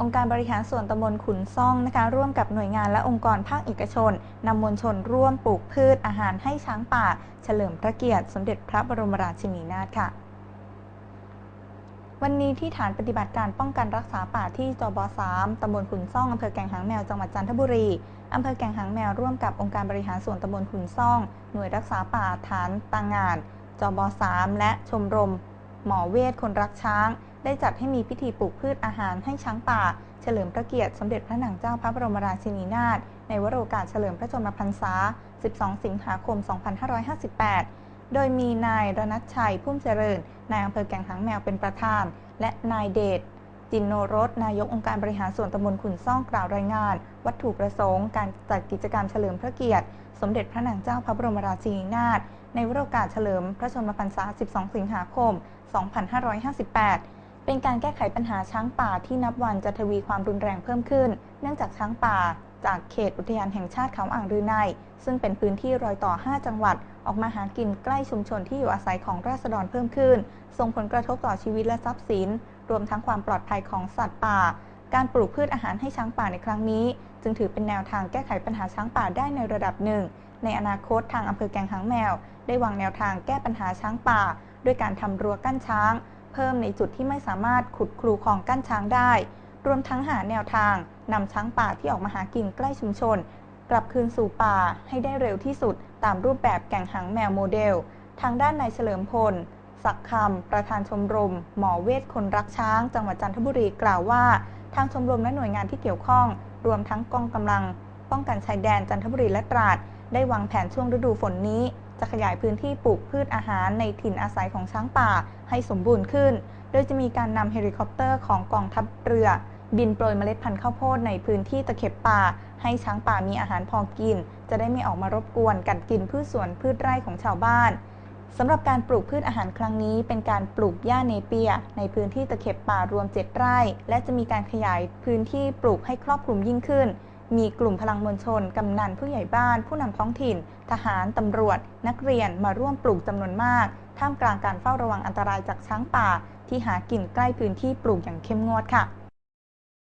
องค์การบริหารส่วนตำบลขุนซ่องนะคะ ร่วมกับหน่วยงานและองค์กรภาคเอกชนนำมวลชนร่วมปลูกพืชอาหารให้ช้างป่า เฉลิมพระเกียรติ สมเด็จพระบรมราชินีนาถค่ะ วันนี้ที่ฐานปฏิบัติการป้องกันรักษาป่าที่จบ3ตำบลขุนซ่องอำเภอแก่งหางแมวจังหวัดจันทบุรีอำเภอแก่งหางแมวร่วมกับองค์การบริหารส่วนตำบลขุนซ่อง หน่วยรักษาป่าฐานตางานจบ3และชมรม หมอเวทคนรักช้าง ได้จัดให้มีพิธีปลูกพืชอาหารให้ช้างป่า เฉลิมพระเกียรติสมเด็จพระนางเจ้าพระบรมราชินีนาถในวโรกาสเฉลิมพระชนมพรรษา 12 สิงหาคม 2558 โดยมีนายรณัชชัยพุ่มเจริญ นายอำเภอแก่งหางแมวเป็นประธาน และนายเดชจินโนรส นายกองค์การบริหารส่วนตำบลขุนซ่องกล่าวรายงาน วัตถุประสงค์ การจัดกิจกรรมเฉลิมพระเกียรติ สมเด็จพระนางเจ้าพระบรมราชินีนาถในวโรกาสเฉลิมพระชนมพรรษา 12 สิงหาคม 2558 เป็นการแก้ไขปัญหาช้างป่าที่นับวันจะทวีความรุนแรงเพิ่มขึ้น เนื่องจากช้างป่า จากเขตอุทยานแห่งชาติเขาอ่างรืนัยซึ่งเป็นพื้นที่รอยต่อ 5 จังหวัด ออกมาหากินใกล้ชุมชนที่อยู่อาศัยของราษฎรเพิ่มขึ้น ส่งผลกระทบต่อชีวิตและทรัพย์สิน รวมทั้งความปลอดภัยของสัตว์ป่า การปลูกพืชอาหารให้ช้างป่าในครั้งนี้ จึงถือเป็นแนวทางแก้ไขปัญหาช้างป่าได้ในระดับหนึ่ง ในอนาคตทางอำเภอแกงหางแมว ได้วางแนวทางแก้ปัญหาช้างป่า ด้วยการทำรั้วกั้นช้าง เพิ่มในจุดที่ไม่สามารถขุดครูคลองกั้นช้างได้ รวมทั้งหาแนวทางนำช้างป่าที่ออกมาหากินใกล้ชุมชน กลับคืนสู่ป่าให้ได้เร็วที่สุด ตามรูปแบบแก่งหางแมวโมเดล ทางด้านนายเฉลิมพลศักคำ ประธานชมรม หมอเวทคนรักช้าง จังหวัดจันทบุรีกล่าวว่า ทางชมรมและหน่วยงานที่เกี่ยวข้อง รวมทั้งกองกำลัง ป้องกันชายแดนจันทบุรีและตราด ได้วางแผนช่วงฤดูฝนนี้ จะขยายพื้นที่ปลูกพืชอาหารในถิ่นอาศัยของช้างป่าให้สมบูรณ์ขึ้น โดยจะมีการนำเฮลิคอปเตอร์ของกองทัพเรือ บินโปรยเมล็ดพันธุ์ข้าวโพดในพื้นที่ตะเข็บป่า ให้ช้างป่ามีอาหารพอกิน จะได้ไม่ออกมารบกวนกัดกินพืชสวนพืชไร่ของชาวบ้านสำหรับการปลูกพืชอาหารครั้งนี้ เป็นการปลูกหญ้าเนเปีย ในพื้นที่ตะเข็บป่ารวม 7 ไร่ และจะมีการขยายพื้นที่ปลูกให้ครอบคลุมยิ่งขึ้น มีกลุ่มพลังมวลชน กำนันผู้ใหญ่บ้าน ผู้นำท้องถิ่น ทหาร ตำรวจ นักเรียนมาร่วมปลูกจำนวนมาก ท่ามกลางการเฝ้าระวังอันตรายจากช้างป่า ที่หากินใกล้พื้นที่ปลูกอย่างเข้มงวดค่ะ